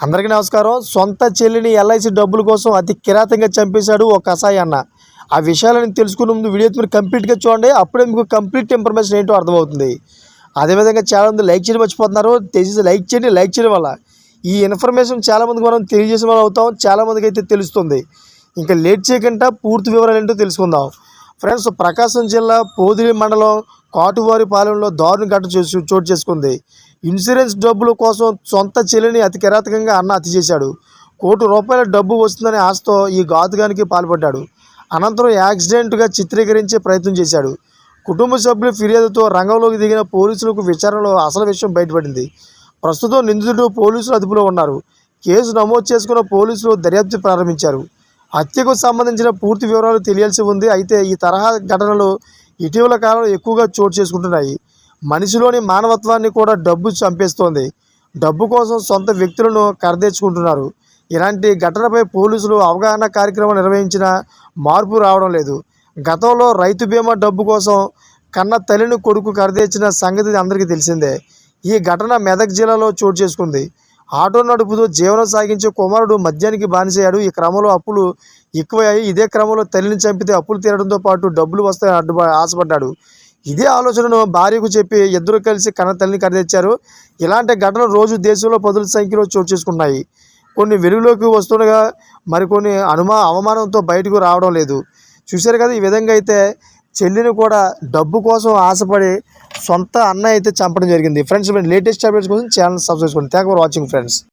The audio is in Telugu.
అందరికీ నమస్కారం. సొంత చెల్లిని ఎల్ఐసి డబ్బుల కోసం అతి కిరాతంగా చంపేశాడు ఒక కసాయి అన్న. ఆ విషయాలను తెలుసుకునే ముందు వీడియో మీరు కంప్లీట్గా చూడండి. అప్పుడే మీకు కంప్లీట్ ఇన్ఫర్మేషన్ ఏంటో అర్థమవుతుంది. అదేవిధంగా చాలామంది లైక్ చేయడం మర్చిపోతున్నారు. తెలిసి లైక్ చేయండి. లైక్ చేయడం వల్ల ఈ ఇన్ఫర్మేషన్ చాలామందికి మనం తెలియజేసిన వాళ్ళు అవుతాం. చాలామందికి అయితే తెలుస్తుంది. ఇంకా లేట్ చేయకుండా పూర్తి వివరాలు ఏంటో తెలుసుకుందాం. ఫ్రెండ్స్ ప్రకాశం జిల్లా పోదిలి మండలం కాటువారి పాలెంలో దారుణ ఘటన చోటు చేసుకుంది. ఇన్సూరెన్స్ డబ్బుల కోసం సొంత చెల్లిని అతి కిరాతకంగా అన్న అతి చేశాడు. కోటి రూపాయల డబ్బు వస్తుందనే ఆశతో ఈ ఘాతుకానికి పాల్పడ్డాడు. అనంతరం యాక్సిడెంట్గా చిత్రీకరించే ప్రయత్నం చేశాడు. కుటుంబ సభ్యుల ఫిర్యాదుతో రంగంలోకి దిగిన పోలీసులకు విచారణలో అసలు విషయం బయటపడింది. ప్రస్తుతం నిందితుడు పోలీసులు అదుపులో ఉన్నారు. కేసు నమోదు చేసుకున్న పోలీసులు దర్యాప్తు ప్రారంభించారు. హత్యకు సంబంధించిన పూర్తి వివరాలు తెలియాల్సి ఉంది. అయితే ఈ తరహా ఘటనలు ఇటీవల కాలంలో ఎక్కువగా చోటు చేసుకుంటున్నాయి. మనిషిలోని మానవత్వాన్ని కూడా డబ్బు చంపేస్తోంది. డబ్బు కోసం సొంత వ్యక్తులను కరదేర్చుకుంటున్నారు ఇలాంటి ఘటనపై పోలీసులు అవగాహన కార్యక్రమం నిర్వహించిన మార్పు రావడం లేదు. గతంలో రైతు బీమా డబ్బు కోసం కన్న తల్లిని కొడుకు కరదేర్చిన సంగతి అందరికీ తెలిసిందే. ఈ ఘటన మెదక్ జిల్లాలో చోటు చేసుకుంది. ఆటో నడుపుతూ జీవనం సాగించే కుమారుడు మద్యానికి బానిసయ్యాడు. ఈ క్రమంలో అప్పులు ఎక్కువయ్యాయి. ఇదే క్రమంలో తల్లిని చంపితే అప్పులు తీరడంతో పాటు డబ్బులు వస్తాయని అడ్డు ఆశపడ్డాడు. ఇదే ఆలోచనను భార్యకు చెప్పి ఇద్దరు కలిసి కన్న తల్లిని కరదెచ్చారు ఇలాంటి ఘటనలు రోజు దేశంలో పదుల సంఖ్యలో చోటు చేసుకున్నాయి కొన్ని వెలుగులోకి వస్తుండగా మరికొన్ని అనుమా అవమానంతో బయటకు రావడం లేదు. చూశారు కదా ఈ విధంగా అయితే చెల్లిని కూడా డబ్బు కోసం ఆశపడి సొంత అన్న అయితే చంపడం జరిగింది. ఫ్రెండ్స్ లేటెస్ట్ అప్డేట్స్ కోసం ఛానల్ సబ్స్క్రైబ్ చేసుకోండి. Thank for watching friends